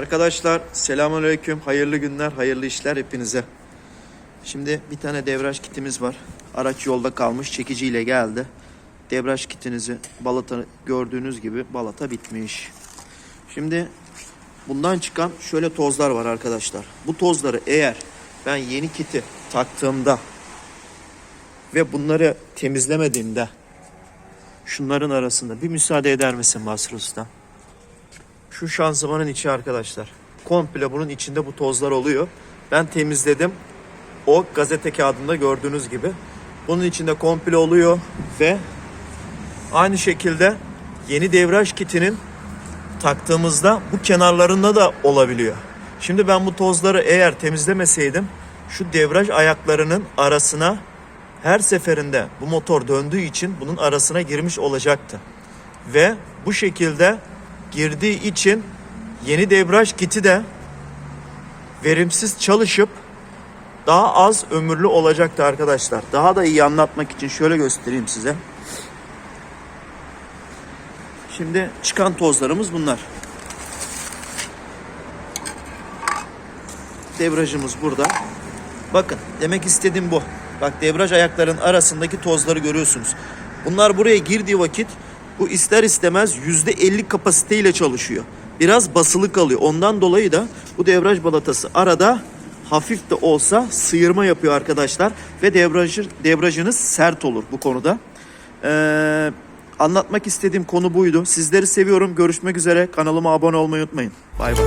Arkadaşlar selamünaleyküm. Hayırlı günler, hayırlı işler hepinize. Şimdi bir tane devraj kitimiz var. Araç yolda kalmış, çekiciyle geldi. Devraj kitinizi balata gördüğünüz gibi balata bitmiş. Şimdi bundan çıkan şöyle tozlar var arkadaşlar. Bu tozları eğer ben yeni kiti taktığımda ve bunları temizlemediğimde şunların arasında bir müsaade eder misin Basri Usta? Şu şanzımanın içi arkadaşlar. Komple bunun içinde bu tozlar oluyor. Ben temizledim. O gazete kağıdında gördüğünüz gibi. Bunun içinde komple oluyor ve aynı şekilde yeni devraj kitinin taktığımızda bu kenarlarında da olabiliyor. Şimdi ben bu tozları eğer temizlemeseydim şu devraj ayaklarının arasına her seferinde bu motor döndüğü için bunun arasına girmiş olacaktı. Ve bu şekilde girdiği için yeni debraj kiti de verimsiz çalışıp daha az ömürlü olacaktı arkadaşlar. Daha da iyi anlatmak için şöyle göstereyim size. Şimdi çıkan tozlarımız bunlar. Debrajımız burada. Bakın demek istediğim bu. Bak debraj ayakların arasındaki tozları görüyorsunuz. Bunlar buraya girdiği vakit bu ister istemez %50 kapasiteyle çalışıyor. Biraz basılı kalıyor. Ondan dolayı da bu devraj balatası arada hafif de olsa sıyırma yapıyor arkadaşlar. Ve debrajı, debrajınız sert olur bu konuda. Ee, anlatmak istediğim konu buydu. Sizleri seviyorum. Görüşmek üzere. Kanalıma abone olmayı unutmayın. Bay bay.